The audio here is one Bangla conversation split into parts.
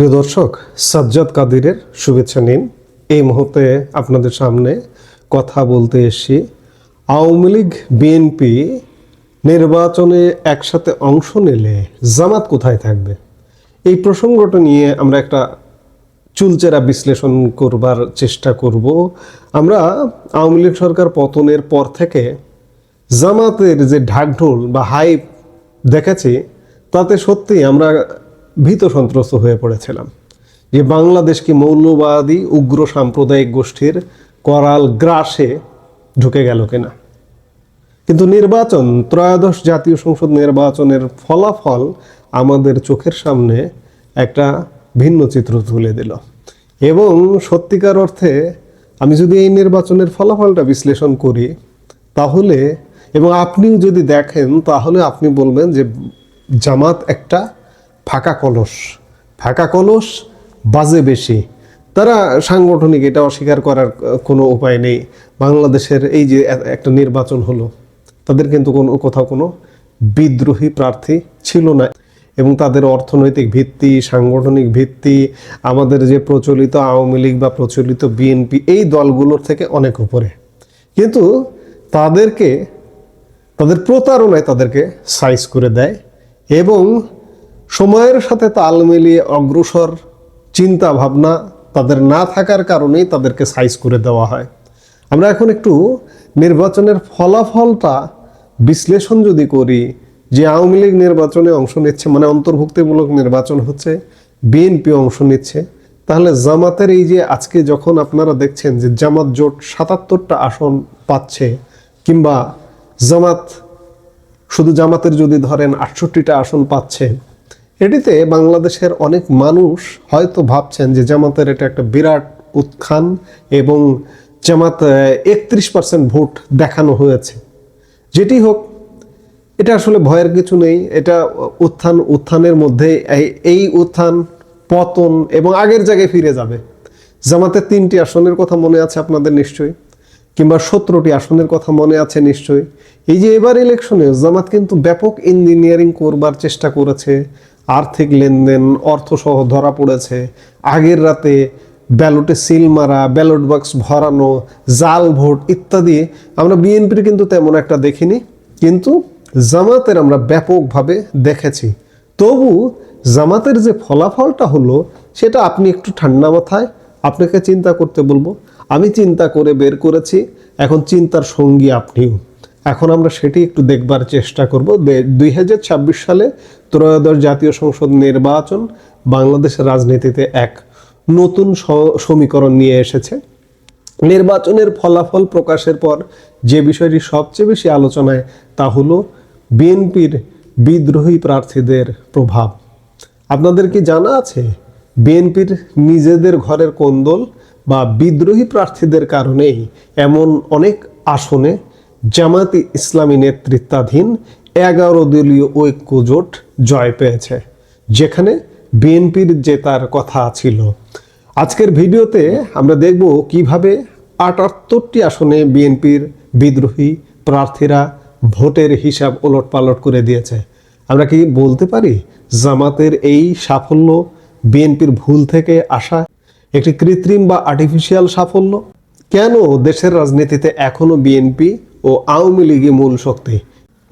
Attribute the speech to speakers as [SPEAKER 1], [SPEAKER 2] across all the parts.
[SPEAKER 1] প্রিয় দর্শক, সাজ্জাদ কাদিরের শুভেচ্ছা নিন। এই মুহূর্তে আপনাদের সামনে কথা বলতে এসেছি। আওয়ামী লীগ, বিএনপি নির্বাচনে একসাথে অংশ নিলে জামাত কোথায় থাকবে? এই প্রসঙ্গটা নিয়ে আমরা একটা চুলচেরা বিশ্লেষণ করবার চেষ্টা করব। আমরা আওয়ামী লীগ সরকার পতনের পর থেকে জামাতের যে ঢাকঢোল বা হাইপ দেখেছি, তাতে সত্যি আমরা ভীত সন্ত্রস্ত হয়ে পড়েছিলাম। যে বাংলাদেশ কি মৌলবাদী, উগ্র সাম্প্রদায়িক গোষ্ঠীর করাল গ্রাসে ঢুকে গেল কিনা? কিন্তু নির্বাচন, ত্রয়োদশ জাতীয় সংসদ নির্বাচনের ফলাফল আমাদের চোখের সামনে একটা ভিন্ন চিত্র তুলে দিল। এবং সত্যিকার অর্থে আমি যদি এই নির্বাচনের ফলাফলটা বিশ্লেষণ করি, তাহলে, এবং আপনিও যদি দেখেন, তাহলে আপনি বলবেন যে জামাত একটা ফাঁকা কলস। ফাঁকা কলস, বাজে বেশি। তারা সাংগঠনিক এটা অস্বীকার করার কোনো উপায় নেই। বাংলাদেশের এই যে একটা নির্বাচন হলো, তাদের কিন্তু কোনো, কোথাও কোনো বিদ্রোহী প্রার্থী ছিল না এবং তাদের অর্থনৈতিক ভিত্তি, সাংগঠনিক ভিত্তি, আমাদের যে প্রচলিত আওয়ামী লীগ বা প্রচলিত বিএনপি, এই দলগুলোর থেকে অনেক উপরে। কিন্তু তাদেরকে, তাদের প্রতারণায় তাদেরকে সাইজ করে দেয় এবং সময়ের সাথে তাল মিলিয়ে অগ্রসর চিন্তা ভাবনা তাদের না থাকার কারণেই তাদেরকে সাইজ করে দেওয়া হয়। আমরা এখন একটু নির্বাচনের ফলাফলটা বিশ্লেষণ যদি করি, যে আওয়ামী লীগ নির্বাচনে অংশ নিচ্ছে মানে অন্তর্ভুক্তিমূলক নির্বাচন হচ্ছে বিএনপি অংশ নিচ্ছে, তাহলে জামাতের এই যে আজকে যখন আপনারা দেখছেন যে জামাত জোট সাতাত্তরটা আসন পাচ্ছে, কিংবা জামাত, শুধু জামাতের যদি ধরেন আটষট্টিটা আসন পাচ্ছে এটিতে বাংলাদেশের অনেক মানুষ হয়তো ভাবছেন যে জামাতের এটা একটা বিরাট উত্থান এবং জামাত একত্রিশ পার্সেন্ট ভোট দেখানো হয়েছে। যেটি হোক, এটা আসলে ভয়ের কিছু নেই। এটা উত্থান উত্থানের মধ্যে এই- উত্থান পতন এবং আগের জায়গায় ফিরে যাবে। জামাতের তিনটি আসনের কথা মনে আছে আপনাদের নিশ্চয়ই, কিংবা সতেরোটি আসনের কথা মনে আছে নিশ্চয়ই। এই যে এবার ইলেকশনে জামাত কিন্তু ব্যাপক ইঞ্জিনিয়ারিং করবার চেষ্টা করেছে। আর্থিক লেনদেন, অর্থসহ ধরা পড়েছে। আগের রাতে ব্যালটে সিল মারা, ব্যালট বক্স ভরানো, জাল ভোট ইত্যাদি আমরা বিএনপির কিন্তু তেমন একটা দেখিনি। কিন্তু জামাতের আমরা ব্যাপকভাবে দেখেছি। তবু জামাতের যে ফলাফলটা হলো, সেটা আপনি একটু ঠান্ডা মাথায় আপনাকে চিন্তা করতে বলব। আমি চিন্তা করে বের করেছি, এখন চিন্তার সঙ্গী আপনিও। এখন আমরা সেটি একটু দেখবার চেষ্টা করব। দুই হাজার ছাব্বিশ সালে ত্রয়োদশ জাতীয় সংসদ নির্বাচন বাংলাদেশের রাজনীতিতে এক নতুন সমীকরণ নিয়ে এসেছে। নির্বাচনের ফলাফল প্রকাশের পর যে বিষয়টি সবচেয়ে বেশি আলোচনায় তা হলো বিএনপির বিদ্রোহী প্রার্থীদের প্রভাব। আপনাদের কি জানা আছে বিএনপির নিজেদের ঘরের কোন্দল বা বিদ্রোহী প্রার্থীদের কারণেই এমন অনেক আসনে জামাতি ইসলামী নেতৃত্বাধীন এগারো দলীয় ঐক্য জোট জয় পেয়েছে, যেখানে বিএনপির জেতার কথা ছিল। আজকের ভিডিওতে আমরা দেখব কীভাবে আটাত্তরটি আসনে বিএনপির বিদ্রোহী প্রার্থীরা ভোটের হিসাব ওলটপালট করে দিয়েছে। আমরা কি বলতে পারি জামাতের এই সাফল্য বিএনপির ভুল থেকে আসা একটি কৃত্রিম বা আর্টিফিশিয়াল সাফল্য? কেন দেশের রাজনীতিতে এখনও বিএনপি ও আওয়ামী লীগই মূল শক্তি।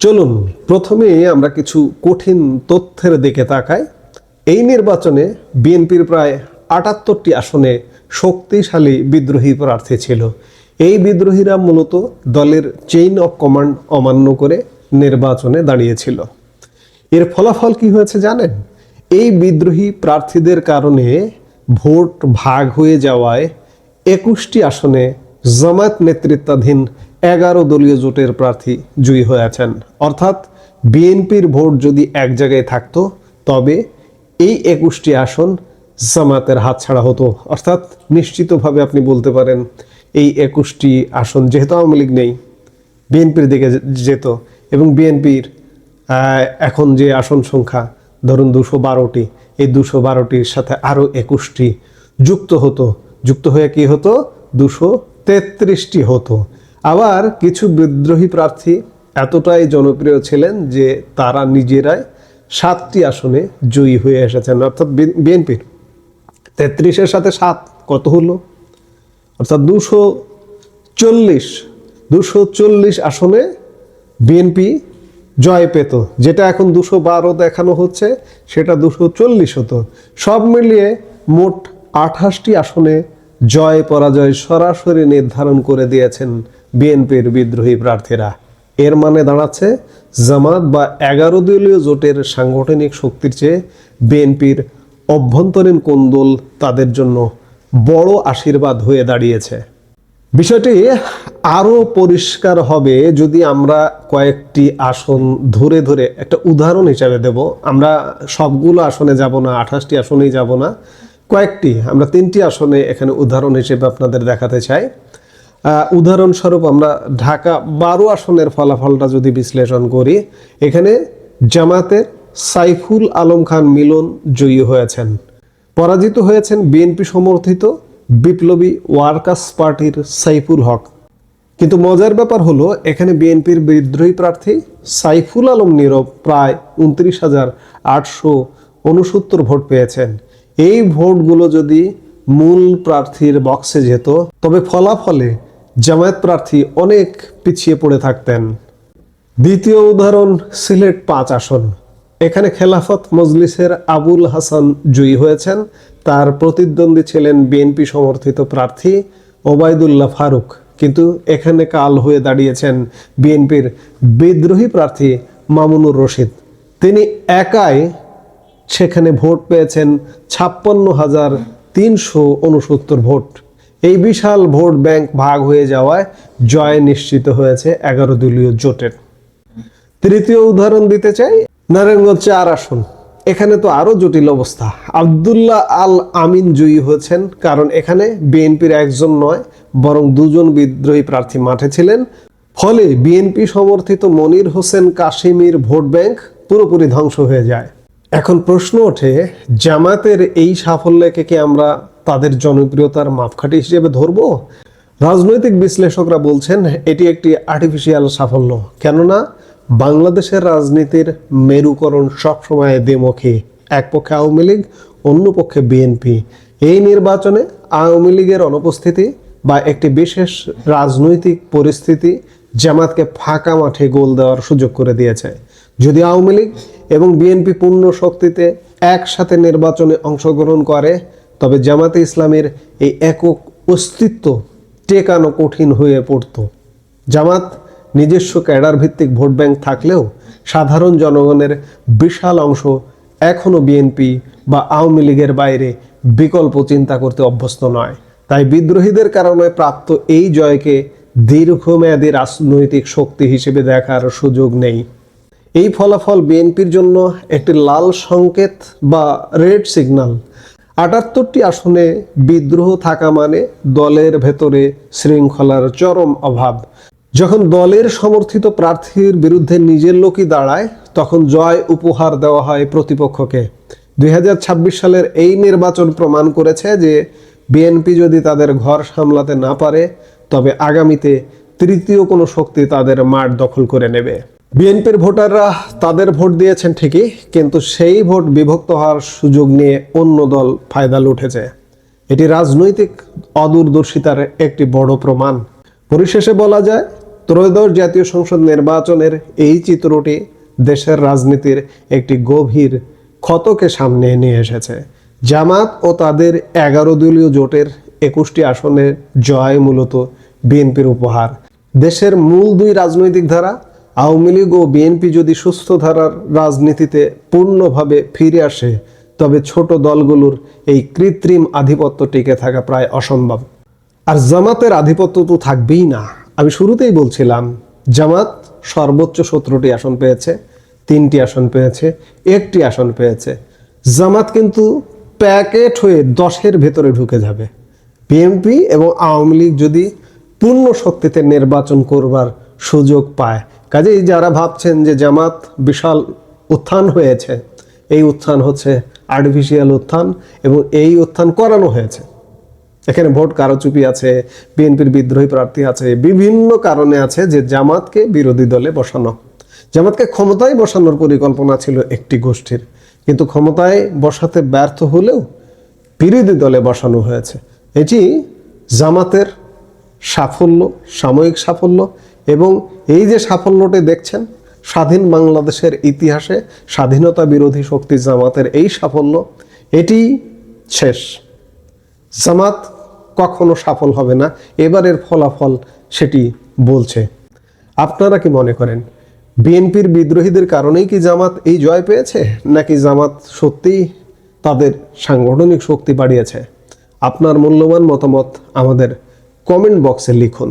[SPEAKER 1] চলুন, প্রথমে আমরা কিছু কঠিন তথ্যের দিকে তাকাই। এই নির্বাচনে বিএনপির প্রায় আটাত্তরটি আসনে শক্তিশালী বিদ্রোহী প্রার্থী ছিল। এই বিদ্রোহীরা মূলত দলের চেইন অফ কমান্ড অমান্য করে নির্বাচনে দাঁড়িয়েছিল। এর ফলাফল কি হয়েছে জানেন? এই বিদ্রোহী প্রার্থীদের কারণে ভোট ভাগ হয়ে যাওয়ায় একুশটি আসনে জামায়াত নেতৃত্বাধীন এগারো দলীয় জোটের প্রার্থী জয়ী হয়েছেন। অর্থাৎ বিএনপির ভোট যদি এক জায়গায় থাকতো, তবে এই একুশটি আসন জামাতের হাতছাড়া হতো। অর্থাৎ নিশ্চিতভাবে আপনি বলতে পারেন, এই একুশটি আসন যেহেতু আওয়ামী লীগ নেই, বিএনপির দিকে যেত এবং বিএনপির এখন যে আসন সংখ্যা, ধরুন দুশো বারোটি, এই দুশো বারোটির সাথে আরও একুশটি যুক্ত হতো। যুক্ত হয়ে কি হতো? দুশো তেত্রিশটি হতো। আবার কিছু বিদ্রোহী প্রার্থী এতটাই জনপ্রিয় ছিলেন যে তারা নিজেরাই সাতটি আসনে জয়ী হয়ে এসেছেন, অর্থাৎ বিএনপির তেত্রিশের সাথে সাত, কত হলো? অর্থাৎ দুশো চল্লিশ দুশো চল্লিশ আসনে বিএনপি জয় পেত। যেটা এখন দুশো বারো দেখানো হচ্ছে, সেটা দুশো চল্লিশ হতো। সব মিলিয়ে মোট আঠাশটি আসনে জয় পরাজয় সরাসরি নির্ধারণ করে দিয়েছেন বিএনপির বিদ্রোহী প্রার্থীরা। এর মানে দাঁড়াচ্ছে জামাত বা এগারো দলীয় জোটের সাংগঠনিক শক্তির চেয়ে বিএনপির অভ্যন্তরীণ কোন্দল তাদের জন্য বড় আশীর্বাদ হয়ে দাঁড়িয়েছে? বিষয়টি আরও পরিষ্কার হবে যদি আমরা কয়েকটি আসন ধরে ধরে একটা উদাহরণ হিসাবে দেব। আমরা সবগুলো আসনে যাব না, আঠাশটি আসনেই যাব না। কয়েকটি, আমরা তিনটি আসনে এখানে উদাহরণ হিসেবে আপনাদের দেখাতে চাই। উদাহরণস্বরূপ আমরা ঢাকা বারো আসনের ফলাফলটা যদি বিশ্লেষণ করি, এখানে জামাতের সাইফুল আলম খান মিলন জয়ী হয়েছেন। পরাজিত হয়েছেন বিএনপি সমর্থিত বিপ্লবী ওয়ার্কার্স পার্টির সাইফুল হক। কিন্তু মজার ব্যাপার হলো, এখানে বিএনপির বিদ্রোহী প্রার্থী সাইফুল আলম নীরব প্রায় উনত্রিশ হাজার আটশো উনসত্তর ভোট পেয়েছেন। এই ভোটগুলো যদি মূল প্রার্থীর বক্সে যেত, তবে ফলাফলে জামায়াত প্রার্থী অনেক পিছিয়ে পড়ে থাকতেন। দ্বিতীয় উদাহরণ, সিলেট পাঁচ আসন। এখানে খেলাফত মজলিসের আবুল হাসান জয়ী হয়েছেন। তার প্রতিদ্বন্দ্বী ছিলেন বিএনপি সমর্থিত প্রার্থী ওবায়দুল্লাহ ফারুক। কিন্তু এখানে কাল হয়ে দাঁড়িয়েছেন বিএনপির বিদ্রোহী প্রার্থী মামুনুর রশিদ। তিনি একাই সেখানে ভোট পেয়েছেন ছাপ্পান্ন হাজার তিনশো উনসত্তর ভোট। এই বিশাল ভোট ব্যাংক ভাগ হয়ে যাওয়ায় জয় নিশ্চিত হয়েছে এগারো দলীয় জোটের। তৃতীয় উদাহরণ দিতে চাই, নারায়ণগঞ্জ চার আসন। এখানে তো আরও জটিল অবস্থা। আবদুল্লাহ আল আমিন জয়ী হয়েছেন কারণ এখানে বিএনপির একজন নয়, বরং দুজন বিদ্রোহী প্রার্থী মাঠে ছিলেন। ফলে বিএনপি সমর্থিত মনির হোসেন কাশিমির ভোট ব্যাংক পুরোপুরি ধ্বংস হয়ে যায়। এখন প্রশ্ন ওঠে, জামাতের এই সাফল্যকে কি আমরা তাদের জনপ্রিয়তার মাপকাঠি হিসেবে ধরবো? রাজনৈতিক বিশ্লেষকরা বলছেন, এটি একটি আর্টিফিশিয়াল সাফল্য। কেননা, বাংলাদেশের রাজনীতির মেরুকরণ সবসময় দ্বিমুখী। এক পক্ষে আওয়ামী লীগ, অন্য পক্ষে বিএনপি। এই নির্বাচনে আওয়ামী লীগের অনুপস্থিতি বা একটি বিশেষ রাজনৈতিক পরিস্থিতি জামাতকে ফাঁকা মাঠে গোল দেওয়ার সুযোগ করে দিয়েছে। যদি আওয়ামী লীগ এবং বিএনপি পূর্ণ শক্তিতে একসাথে নির্বাচনে অংশগ্রহণ করে তবে জামাতে ইসলামের এই একক অস্তিত্ব টেকানো কঠিন হয়ে পড়ত। জামাত নিজস্ব ক্যাডার ভিত্তিক ভোট ব্যাংক থাকলেও সাধারণ জনগণের বিশাল অংশ এখনও বিএনপি বা আওয়ামী লীগের বাইরে বিকল্প চিন্তা করতে অভ্যস্ত নয়। তাই বিদ্রোহীদের কারণে প্রাপ্ত এই জয়কে দীর্ঘমেয়াদী রাজনৈতিক শক্তি হিসেবে দেখার সুযোগ নেই। এই ফলাফল বিএনপির জন্য একটি লাল সংকেত বা রেড সিগন্যাল। আটাত্তরটি আসনে বিদ্রোহ থাকা মানে দলের ভেতরে শৃঙ্খলার চরম অভাব। যখন দলের সমর্থিত প্রার্থীর বিরুদ্ধে নিজের লোকই দাঁড়ায়, তখন জয় উপহার দেওয়া হয় প্রতিপক্ষকে। দুই হাজার ছাব্বিশ সালের এই নির্বাচন প্রমাণ করেছে যে বিএনপি যদি তাদের ঘর সামলাতে না পারে, তবে আগামীতে তৃতীয় কোনো শক্তি তাদের মাঠ দখল করে নেবে। বিএনপির ভোটাররা তাদের ভোট দিয়েছেন ঠিকই, কিন্তু সেই ভোট বিভক্ত হওয়ার সুযোগ নিয়ে অন্য দল ফায়দা লুটেছে। এটি রাজনৈতিক অদূরদর্শিতার একটি বড় প্রমাণ। পরিশেষে বলা যায়, ত্রয়োদশ জাতীয় সংসদ নির্বাচনের এই চিত্রটি দেশের রাজনীতির একটি গভীর ক্ষতকে সামনে নিয়ে এসেছে। জামাত ও তাদের এগারো দলীয় জোটের একুশটি আসনের জয় মূলত বিএনপির উপহার। দেশের মূল দুই রাজনৈতিক ধারা আওয়ামী লীগ ও বিএনপি যদি সুস্থ ধারার রাজনীতিতে পূর্ণভাবে ফিরে আসে, তবে ছোট দলগুলোর এই কৃত্রিম আধিপত্য টিকে থাকা প্রায় অসম্ভব। আর জামাতের আধিপত্য তো থাকবেই না। আমি শুরুতেই বলছিলাম, জামাত সর্বোচ্চ সতেরোটি আসন পেয়েছে, তিনটি আসন পেয়েছে, একটি আসন পেয়েছে। জামাত কিন্তু প্যাকেট হয়ে দশের ভেতরে ঢুকে যাবে। বিএনপি এবং আওয়ামী লীগ যদি পূর্ণ শক্তিতে নির্বাচন করবার সুযোগ পায় কাজেই যারা ভাবছেন যে জামাত বিশাল উত্থান হয়েছে, এই উত্থান হচ্ছে আর্টিফিশিয়াল উত্থান এবং এই উত্থান করানো হয়েছে। এখানে ভোট কারচুপি আছে, বিএনপির বিদ্রোহী প্রার্থী আছে, বিভিন্ন কারণে আছে যে জামাতকে বিরোধী দলে বসানো। জামাতকে ক্ষমতায় বসানোর পরিকল্পনা ছিল একটি গোষ্ঠীর। কিন্তু ক্ষমতায় বসাতে ব্যর্থ হলেও বিরোধী দলে বসানো হয়েছে। এটি জামাতের সাফল্য, সাময়িক সাফল্য এবং এই যে সাফল্যটি দেখছেন, স্বাধীন বাংলাদেশের ইতিহাসে স্বাধীনতা বিরোধী শক্তি জামাতের এই সাফল্য, এটি শেষ। জামাত কখনো সফল হবে না, এবারের ফলাফল সেটি বলছে। আপনারা কি মনে করেন, বিএনপির বিদ্রোহীদের কারণেই কি জামাত এই জয় পেয়েছে, নাকি জামাত সত্যিই তাদের সাংগঠনিক শক্তি বাড়িয়েছে? আপনার মূল্যবান মতামত আমাদের কমেন্ট বক্সে লিখুন।